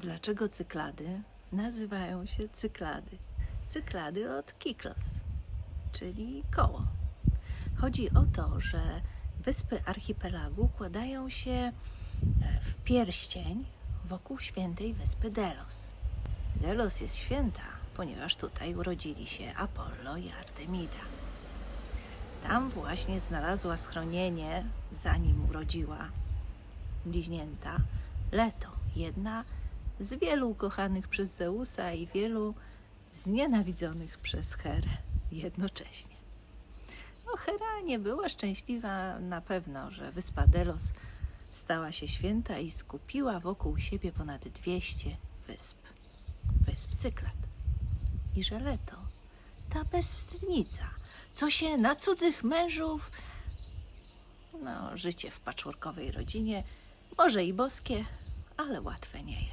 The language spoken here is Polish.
Dlaczego cyklady nazywają się cyklady? Cyklady od kiklos, czyli koło. Chodzi o to, że wyspy archipelagu układają się e, w pierścień wokół świętej wyspy Delos. Delos jest święta, ponieważ tutaj urodzili się Apollo i Artemida. Tam właśnie znalazła schronienie, zanim urodziła bliźnięta Leto, jedna z wielu ukochanych przez Zeusa i wielu znienawidzonych przez Herę jednocześnie. No, Hera nie była szczęśliwa na pewno, że wyspa Delos stała się święta i skupiła wokół siebie ponad 200 wysp, wysp Cyklad. I że Leto, ta bezwstydnica, co się na cudzych mężów no, życie w patchworkowej rodzinie może i boskie, ale łatwe nie jest.